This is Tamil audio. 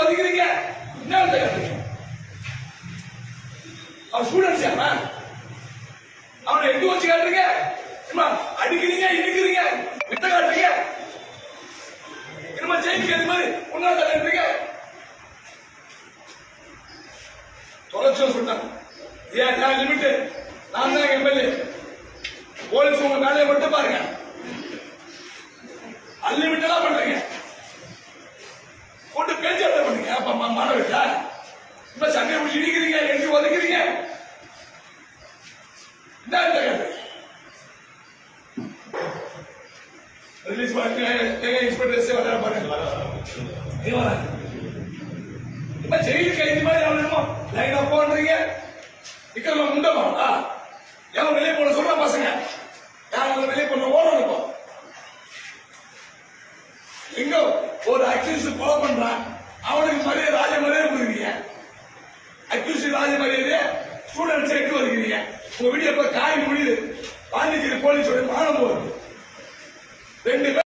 ஒதுக்குறீங்க என்ன அர்த்தம் காட்டுறீங்க அவன் ஸ்டூடெண்ட்ஸ் அவன் அவனை எட்டு வச்சு காட்டுறீங்க சும்மா அடிக்கிறீங்க இடிக்கிறீங்க வித்த காட்டுறீங்க என்னமா ஜெயிலுக்கு அது மாதிரி உன்னா தள்ளுறீங்க தொலைச்சோம் சொன்னாங்க ஏன் நான் லிமிட் நான் தான் எம்எல்ஏ போலீஸ் உங்க வேலையை மட்டும் பாருங்க அன்லிமிட்டடா பண்றீங்க. போட்டு பேச்சாட்ட பண்ணுங்க அப்ப மா- மாணவர்களா இப்ப சண்டையை முடிச்சு இடிக்கிறீங்க எங்க ஒதுக்கிறீங்க என்ன இந்த ரிலீஸ் பண்ணி எங்க இன்ஸ்பெக்டர்ஸ் வர பாருங்க இப்ப ஜெயிலு கைதி மாதிரி அவன் லைனா போன்றீங்க இக்கல முண்டமா? எவன் வெளியே போன சொல்ற பசங்க. யாரும் வெளியே போன ஓடணும் இப்போ எங்க ஒரு அக்யூஸ் கொலை பண்றான். அவனுக்கு மரியாதை ராஜ மரியாதை கொடுக்குறீங்க. அக்யூஸ் ராஜ மரியாதை ஸ்டூடெண்ட்ஸ் எட்டு வருகிறீங்க உங்க வீடியோ இப்ப காய் முடியுது. பாண்டிச்சேரி போலீஸோட மானம் போகுது.